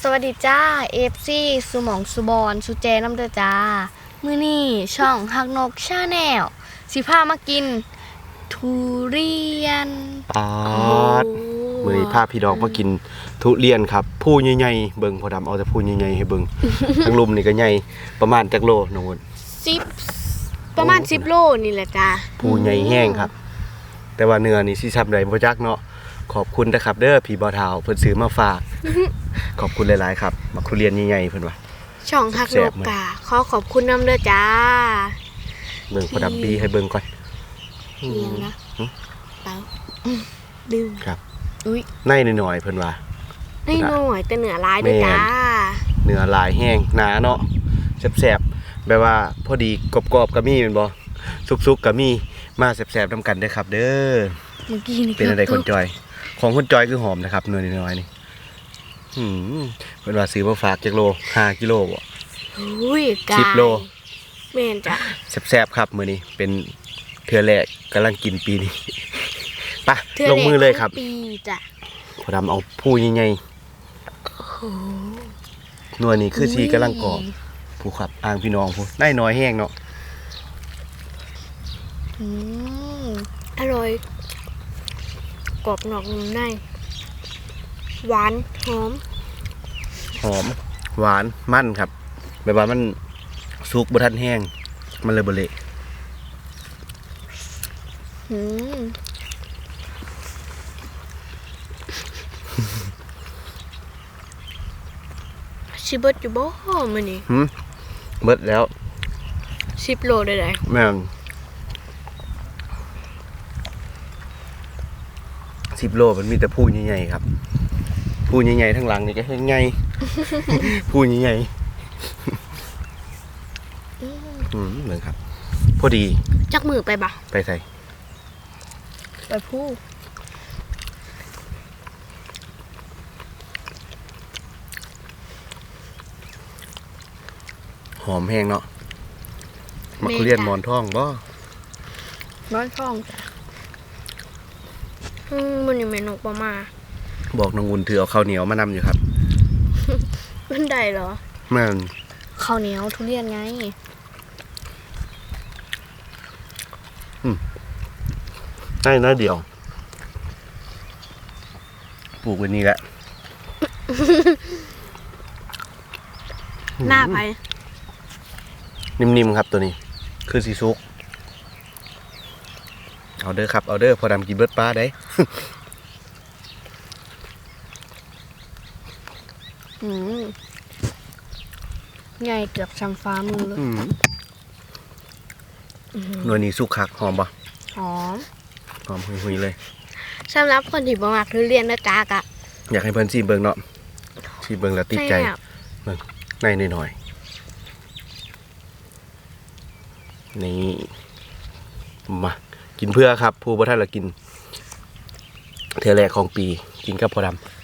สวัสดีจ้าเอฟซีสุหมองสุบอนสุเจน้ำเด้อจ้า มื้อนี้ช่องฮักนกชาแนลสิพามากิน ทุเรียนปาดมือนี้พาพี่ดอกมากินทุเรียนครับ ผู้ใหญ่ๆเบิ่งพอดำเอาแต่ผู้ใหญ่ๆให้เบิ่ง ทั้งลุมนี่ก็ใหญ่ประมาณจักโลน้องวนสิบประมาณสิบโลนี่แหละจ้าผู้ใหญ่แห้งครับ แต่ว่าเนื้อนี่สิซับได้บ่จักเนาะขอบคุณนะครับเด้อพี่บ่าวเฒ่าเพิ่นซื้อมาฝาก ขอบคุณหลายๆครับมาทุเรียนใหญ่ๆเพิ่นว่า ช่องฮักนแซ่กบไหมกาขอขอบคุณน้ำเด้อจ้าเบิ่งพอดำบีให้เบิ่งก่อนเพียงนะหึเปล่าลืมครับอุ้ยในหน่อยๆเพิ่นว่าไม่หน่อยแต่เหนือร้ายเด้อแม่นจ้าเนื้อลายแห้งหนาเนาะแซ่บๆแบบว่าพอดีกรอบๆก็มีแม่นบ่สุกๆก็มีมาแซ่บๆนํกันเด้อครับ เด้อเมื่อกี้นี่เป็นอะไรคนจอย ของคนจอยคือหอมนะครับเนื้อน้อยๆนี่ หืมเป็นว่าซื้อมาฝากจักโลห้ากิโลบ่อุ้ยกายสิบโลแม่นจ้ะแซ่บๆครับมื้อนี้เป็นเทื่อแรกกำลังกินปีนี้ไปเทื่ลงมือเลยครับแกของปีจ้ะพอดำเอาผู้ใหญ่ๆนัวนี่คือชีกำลังกรอบผู้ขับอ่างพี่น้องผู้ได้น้อยแห้งเนาะอืมอร่อยกรอบนอกนุ่มใน หวานหอม หอม หวานมันครับแบบว่ามันสุกบ่ทันแห้ง มันเลยบ่เละอืมชิเบิดอยู่บ่มื้อนี้หืมเบิดแล้ว10โลได้ไดแม่นสิบโลมันมีแต่ผู้ใหญ่ๆครับ ผู้ใหญ่ๆทั้งหลังนี่ก็ใหญ่ ผู้ใหญ่ๆอืมเหมือนครับ พอดีจักมือไปบ่ไปใส่ไปพูดหอมแห้งเนาะมักทุเรียนหมอนทองบ่ร้อนท้องจ้ะอืมมื้อนี้แม่นกบ่มา บอกน้องวุนถือเอาข้าวเหนียวมานำอยู่ครับมันได้เหรอแม่นข้าวเหนียวทุเรียนไงได้น้อยเดียว ปลูกไว้นี่แหละ หน้าไป นิ่มๆครับตัวนี้ คือสีซุก เอาเด้อครับ เอาเด้อพอดำกินเบิดปลาได้ อืม ไงเกือบชำฟ้ามือเลยอืมอื้อหือหน่วยนี้สุกคักหอมปะหอมหอมหุยๆเลย สำหรับคนที่บ่มักทุเรียนนะจ๊ากะอยากให้เพิ่นชิมเบิ่งเนาะชิมเบิ่งแล้วติดใจแซ่บในหน่อยๆนี่มา กินเพื่อครับ ผู้บ่ทันละกิน เทอแรกของปีกินกับพอดำ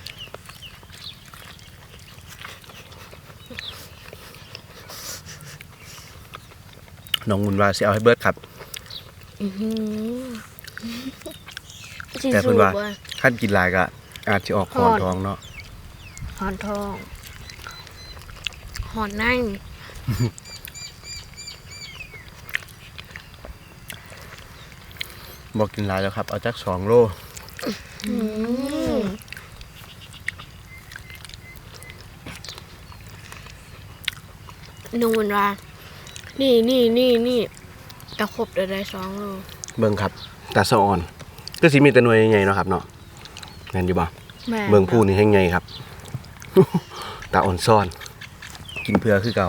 น้องมุนว่าสิเอาให้เบิดครับ อื้อหือแต่เพิ่นว่าสิสูบขั้นกินหลายก็อาจจะออกคอนท้องเนาะหอนทองหอนนั่งบอกกินหลายแล้วครับ เอาจักสองโลอืมนูนว่า นี่นี่นี่นี่ตะขบเดี๋ยวได้สองโลเบิ่งครับตาสะอ่อนก็สิมีแต่หน่วยใหญ่ๆเนาะครับเนาะแม่นอยู่บ่แม่เบิ่งผู้นี่แห้งใหญ่ครับ ตาอ่อนซ่อน กินเพื่อคือเก่า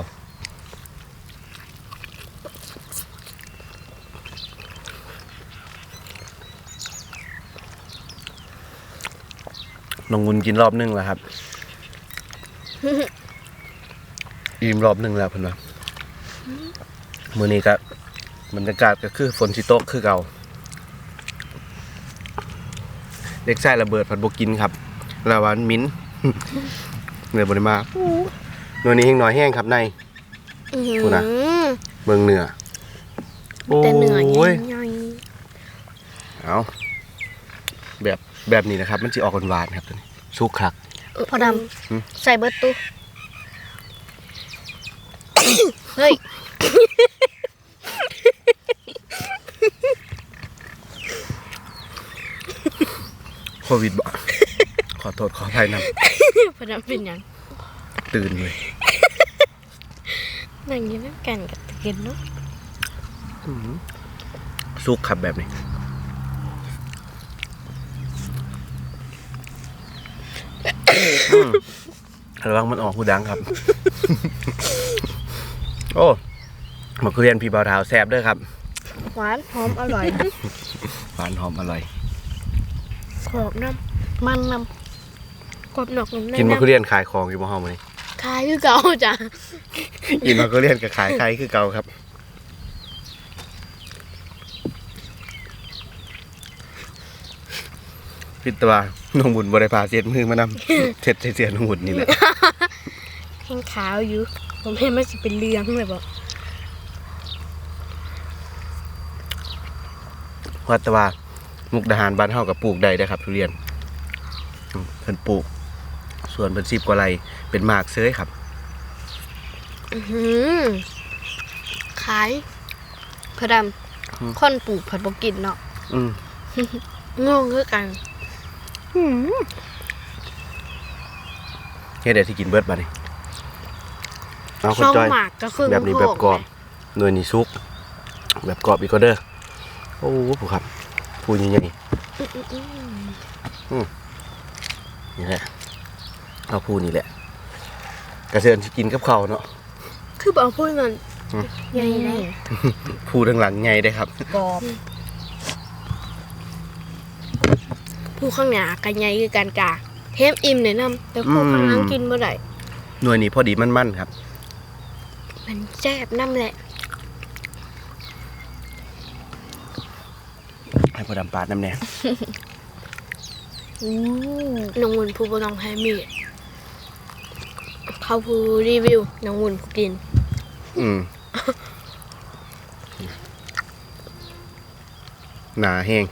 น้องงุนกินรอบหนึงแล้วครับ อิ่มรอบหนึงแล้วเพิ่นว่า มื้อนี้ก็บรรยากาศก็คือฝนสิตกคือเก่าเด็กชายระเบิดผัดบกินครับลาวานมิ้นเนื้อบริมาเนื้อนี้แห้งน้อยแห้งครับในอื้อหือพูดนะเมืองเหนือแต่เหนื่อยโอ้ยใหญ่เอาแบบแบบนี้นะครับ มันจะออกหวานๆครับตัวนี้สุกคักๆพอดำใส่เบิร์ตตู้เฮ้ย โควิดบ่ขอโทษขออภัยนพอดำเป็นหยังำตื่นเลยนั่งอยืนกันกับตะเกียนเนาะซุกขับแบบนี้อืมระวังมันออกหูดังครับ โอ้ หมาคุเรียนพี่บ่าวเท้าแซ่บเด้วยครับ หวานหอมอร่อยหวานหอมอร่อย ขอบน้มันนำกรอบนอกนุ่มในกินมะน้คุเรียนขายของอยู่บ่ห้องมื้อนี้ำคล้ายคือเก่าจ้ะกินมะคุเรียนกับขายไข่คือเก่าครับพิตวาน้องบุญบริพาเสียดมือมานำเช็ดใส่เสียน้องบุญนี่แหละ แห้งขาวอยู่ ผมเห็นมันสิเป็นเหลืองเลยบอก วัดแตว่ามุกดาหารบ้านเฮากับปลูกได้เด้อครับ ทุเรียนอืมเพิ่นปลูก ส่วนเพิ่นสิบกว่าไร่เป็นหมากเซยครับอื้อหือขายำพอดำคนปลูกผัดบกินเนาะอืมงงคือกันเฮ็ดได้ที่กินเบิดบัดนี้เอาคนช่องจ้อยหมากก็คือแบบนี้แบบกรอบหน่วยนี้ซุก แบบกรอบอีกก็เด้อ โอ้ผู้ครับผู้ใหญ่ๆอืมนี่แหละเอาผู้นี่แหละ กระเซินสิกินกับข้าวเนาะคือบอกพูดมันอืมใหญ่เลยผู้ทั้งหลังใหญ่ได้อครับกรอบผู้ข้างหน้ากันใหญ่คือกันกาเทมอิ่มแนะนำแต่ผู้ข้างหลังกินบ่ได้หน่วยนี้พอดีมันๆครับ มันแซ่บน้ำแหละ ให้ พอดำปาดน้ำแหน่อู้น้องวุ่นผู้บ่ต้องให้มีดเขาผู้รีวิวน้องวุ่นผู้กิน อืมหนาแห้ง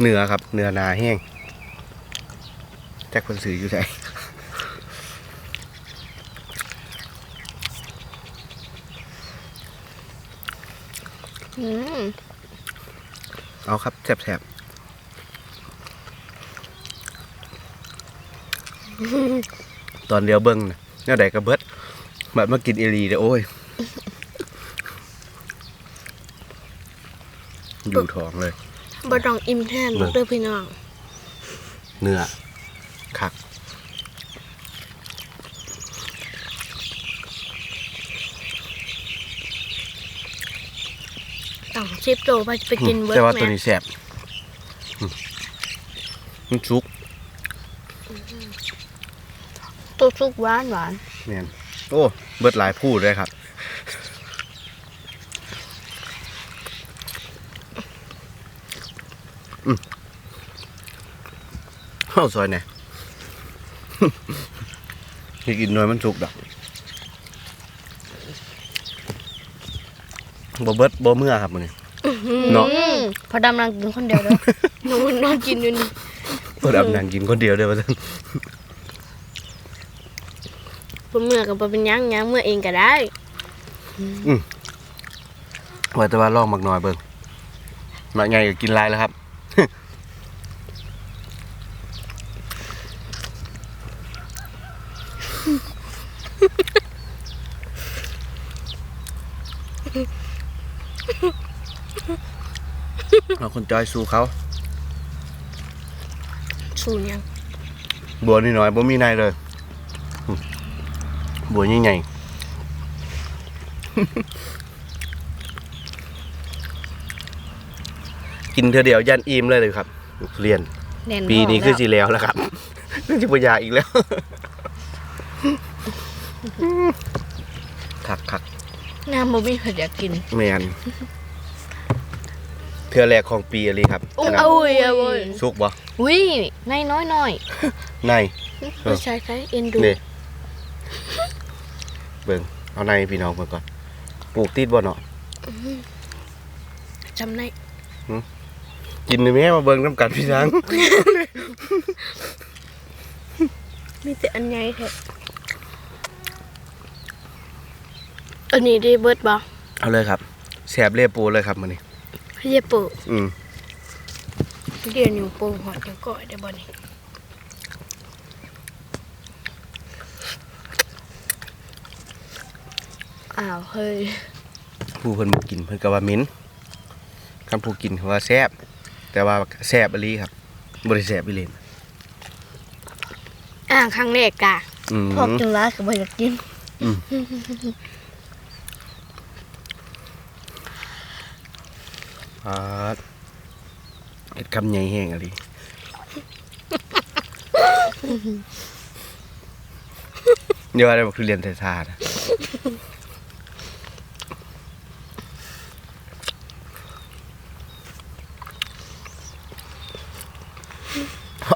เนื้อครับ เนื้อหนาแห้งแจ็คคนซื้ออยู่ไหน อืม เอาครับแสบๆตอนเดียวเบิ้งนะแนวใดกระเบิดบัดมากินเอหลีเด้อโอ้ย อยู่ท้องเลย บ่ต้องอิ่มแทนเบิ่งเด้อพี่น้อง เนื้อคัก ต้องชิปโตไปไปกินเบิร์แต่ว่าดตัวแม่นี้แสบอืมมันชุกตัวซุกหวานหวานแม่นโอ้เบิดหลายพูดเลยครับอืมเข้าซอยไหนอยากกินหน่อยมันสุกดอกบ่เบิดบ่เมื่อครับมื้อนี้ เนาะอืมพอดำนั่งกินคนเดียวเด้อน้องวุ่นนอนกินอยู่นี่บ่ดำนั่งกินคนเดียวเด้อว่าซั่นบ่เมื่อกับบ่เป็นหยังหยังเมื่อเองก็ได้ว่าแต่ว่าลองมักน้อยเบิ่งมักใหญ่ก็กินหลายแล้วครับ เอาคนจอยสู้เขาสูนยังบัวน้อยๆบ่มีในเลยอืมบัวใหญ่ๆกินเธอเดียวยันอิ่มเลยเลยครับทุเรียน แน่นปีนี้ท้งคือแล้วสิแล้วแล้วครับน่าจะบ่อยากอีกแล้วคักคักน้ำบ่มีเผ็ดอยากกินแมนเทือแรกของปีอะไรครับอุ้ยขนาดอุ้ยอุ้ยสุกบ่อุ้ยในน้อยน้อยในผู้ชายใช้เอ็นดูนี่เบิ่งเอาในพี่น้องเบิ่งก่อนปลูกติดบ่เนาะจำได้กินได้แม่มาเบิ่งน้ำกันพี่ช้างมีแต่อันใหญ่แท้อันนี้ได้เบิดบ่เอาเลยครับแสบเรียบปูเลยครับมื้อนี้ ให้เยเปิดอืมเดี๋ยวนิ้วโป้งหอดเดี๋ยวก่อยได้บ่นี่อ้าวเฮ้ยผู้เพิ่นบ่กินเพิ่นก็ว่าเหม็นคำผู้กินเขาว่าแซ่บแต่ว่าแซ่บอีหลีครับบ่ได้แซ่บอีหลีอ่าครั้งแรกกะอืมพวกกินร้ายก็บ่อยากกินอ่าเฮ็ดคำใหญ่แห้งอีหลีเดี๋ยวอะไรบอกทุเรียนไทยทานะ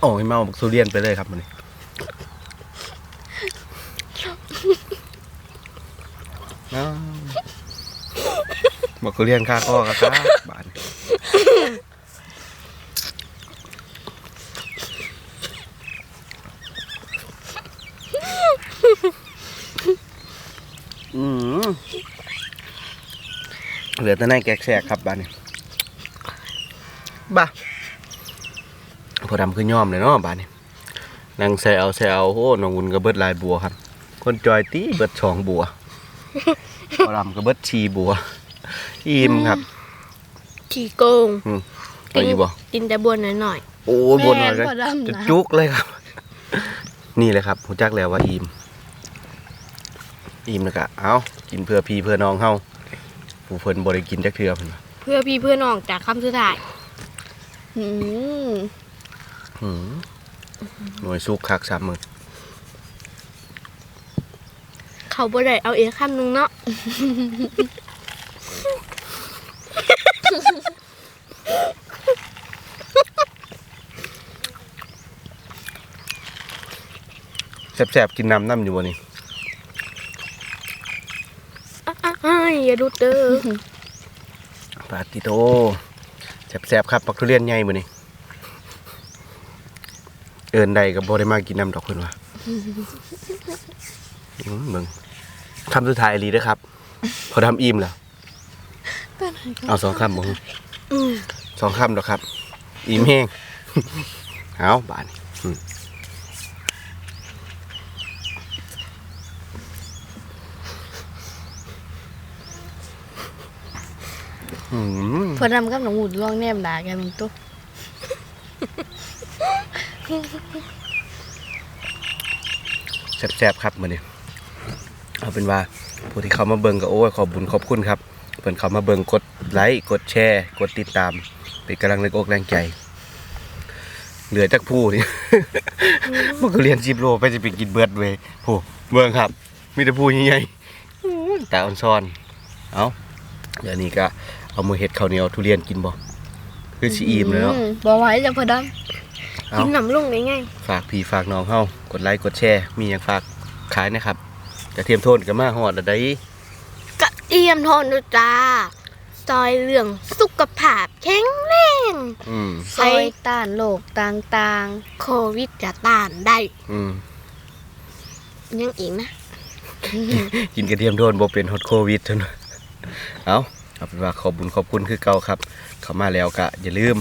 โอ้ยเมาบอกทุเรียนไปเลยครับมันนี่อ้าวบอกทุเรียนค่าข้อกันครับบาน อืมเหลือแต่ในแกกแสกครับบ้านนี้บ้าพอดำคือย่อมเลยเนาะบ้านนี้นางแซวแซวโอ้น้องวุนก็เบิดหลายบัวครับ คนจอยตีเบิดสองบัวพอดำก็เบิดชีบัว อิ่มครับขี้โกงอืมเอาอยู่บ่กินแต่บัวหน่อยโอ้ยบนหน่อยแม่เลยนพอดำจะนะจุกเลยครับ นี่เลยครับหูจักแล้วว่าอิ่ม อิ่มแล้วก็เอากินเพื่อพี่เพื่อน้องเฮาผู้เพิ่นบ่ได้กินจักเทื่อเพิ่นว่าๆเพื่อพี่เพื่อน้องจากคำสุดท้ายอืมหืมหน่วยสุกคักสามมือเขาบ่ได้เอาเองคำหนึงเนาะแสบๆกินน้ำน้ำอยู่บ่นี่ อย่าดูเด้อปาติโตแสบๆครับปักทุเรียนใหญ่มือนี้เอินใดก็บ่ได้มากินน้ำดอกเพิ่นว่าอืมเบิ่งคำสุดท้ายอรีด้อครับ พอทำอิ่มแล้ว เอาสองคำบ่อืมสองคำดอกครับ อิ่มแห้งเอาบาดน อืมอืมพอดำกับหนองหูดลองแนมด่ากันมึงตุ๊แซ่บๆครับมื้อนี้เอาเป็นว่าผู้ที่เขามาเบิ่งก็โอ้ยขอบบุญขอบคุณครับเพิ่นเขามาเบิ่งกดไลค์กดแชร์ กดติดตาม เป็นกำลังแรงอกแรงใจ เหลือจักผู้นี่มันก็เรียนสิบโลไปจะไปกินเบิดเว้ยโหเบิ่งครับ มีแต่ผู้ใหญ่ๆอื้อตาอ่อนซ้อน เอาเดี๋ยวนี้ก็ เอามือเห็ดข้าวเหนียวทุเรียนกินบ่คือสิอิ่มแล้วเนาะอืมบ่ไหวจ้ะพอดเอากินน้ำลงได้ไงฝากพี่ฝากน้องเฮากดไลค์กดแชร์มีอย่างฝากขายนะครับกระเทียมโทนก็มาฮอดแล้วได้กระเทียมโทนด้วยจ้าซอยเรื่องสุขภาพแข็งแรงอืมำซอยต้านโรคต่างโควิดจะต้านได้อืมยังอีกนะ กินกระเทียมโทนบ่เป็นฮอตโควิดเท่านั้นเอา เอาเป็นว่าขอบบุญขอบคุณคือเก่าครับ เข้ามาแล้วก็อย่าลืม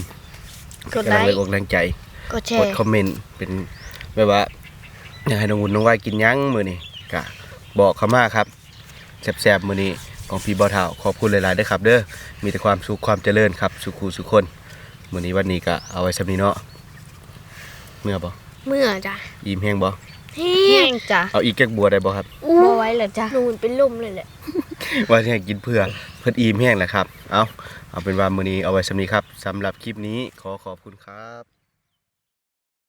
ๆกดกำไลลังแรงค์อกแรงใจกดแชกดร์คอมเมนต์เป็นแบบว่าอยากให้น้องวุ่นน้องวายกินหยังมื้อนี้ก็บอกเขามาครับแซ่บๆมื้อนี้ของพี่บ่าวเฒ่าขอบคุณหลายๆเด้อครับ เด้อมีแต่ความสุขความเจริญครับ สุขูสุขคนมื้อนี้วันนี้ก็เอาไว้สำนี้เนาะเมื่อบ่เมื่อจ้ะอิ่มแห้งบ่เฮ้แห้ยงจ้ะเอาอีกแก๊กบัวได้บ่ครับบ่ไหวแล้วจ้ะนูนเป็นลมเลยแหละ ว่าจะให้กินเพื่อเพื่ออิ่มแห้งแหละครับ เอาเอาเป็นว่ามื้อนี้เอาไว้สำนี้ครับสำหรับคลิปนี้ขอขอบคุณครับ